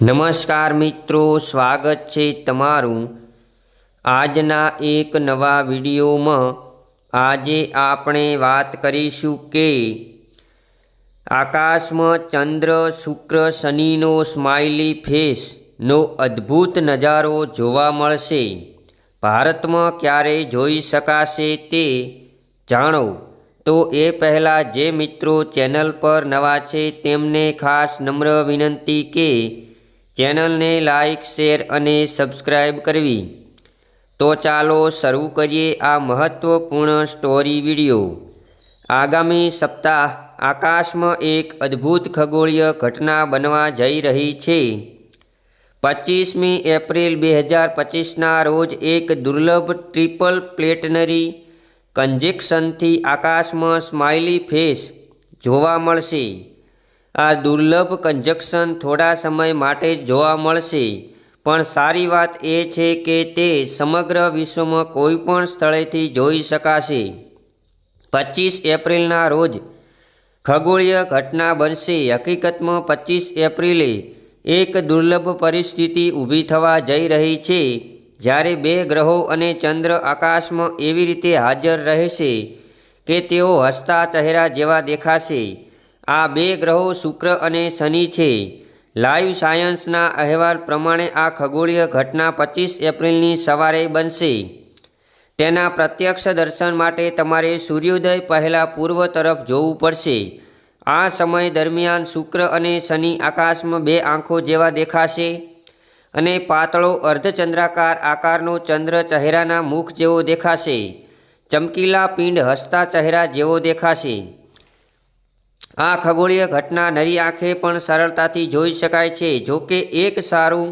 નમસ્કાર મિત્રો, સ્વાગત છે તમારું આજના એક નવા વિડીયોમાં. આજે આપણે વાત કરીશું કે આકાશમાં ચંદ્ર, શુક્ર, શનિનો સ્માઇલી ફેસનો અદ્ભુત નજારો જોવા મળશે. ભારતમાં ક્યારે જોઈ શકાશે તે જાણો. તો એ પહેલાં જે મિત્રો ચેનલ પર નવા છે તેમને ખાસ નમ્ર વિનંતી કે ચેનલને લાઇક શેર અને સબસ્ક્રાઈબ કરવી. તો ચાલો શરૂ કરીએ આ મહત્ત્વપૂર્ણ સ્ટોરી વીડિયો. આગામી સપ્તાહ આકાશમાં એક અદ્ભુત ખગોળીય ઘટના બનવા જઈ રહી છે. પચીસમી એપ્રિલ બે હજાર પચીસના રોજ એક દુર્લભ ટ્રિપલ પ્લેટનરી કંજેક્શનથી આકાશમાં સ્માઇલી ફેસ જોવા મળશે. આ દુર્લભ કંજક્શન થોડા સમય માટે જ જોવા મળશે. પણ સારી વાત એ છે કે તે સમગ્ર વિશ્વમાં કોઈ પણ સ્થળેથી જોઈ શકાશે. પચીસ એપ્રિલના રોજ ખગોળીય ઘટના બનશે. હકીકતમાં પચીસ એપ્રિલે એક દુર્લભ પરિસ્થિતિ ઊભી થવા જઈ રહી છે, જ્યારે બે ગ્રહો અને ચંદ્ર આકાશમાં એવી રીતે હાજર રહેશે કે તેઓ હસતા ચહેરા જેવા દેખાશે. આ બે ગ્રહો શુક્ર અને શનિ છે. લાઈવ સાયન્સના અહેવાલ પ્રમાણે આ ખગોળીય ઘટના પચીસ એપ્રિલની સવારે બનશે. તેના પ્રત્યક્ષ દર્શન માટે તમારે સૂર્યોદય પહેલાં પૂર્વ તરફ જોવું પડશે. આ સમય દરમિયાન શુક્ર અને શનિ આકાશમાં બે આંખો જેવા દેખાશે અને પાતળો અર્ધચંદ્રાકાર આકારનો ચંદ્ર ચહેરાના મુખ જેવો દેખાશે. ચમકીલા પિંડ હસતા ચહેરા જેવો દેખાશે. આ ખગોળીય ઘટના નરી આંખે પણ સરળતાથી જોઈ શકાય છે. જો કે એક સારું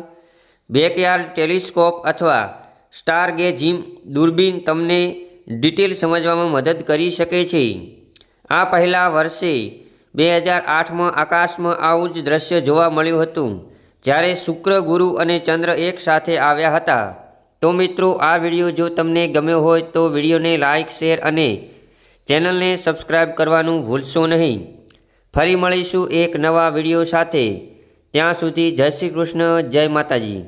બેકયાર્ડ ટેલિસ્કોપ અથવા સ્ટારગેજિમ દૂરબીન તમને ડિટેલ સમજવામાં મદદ કરી શકે છે. આ પહેલાં વર્ષે બે હજાર આઠમાં આકાશમાં આવું જ દ્રશ્ય જોવા મળ્યું હતું. જ્યારે શુક્ર, ગુરુ અને ચંદ્ર એક સાથે આવ્યા હતા. તો મિત્રો, આ વીડિયો જો તમને ગમ્યો હોય તો વિડીયોને લાઇક શેર અને ચેનલને સબસ્ક્રાઈબ કરવાનું ભૂલશો નહીં. ફરી મળીશું એક નવા વીડિયો સાથે. ત્યાં સુધી જય શ્રી કૃષ્ણ જય માતાજી.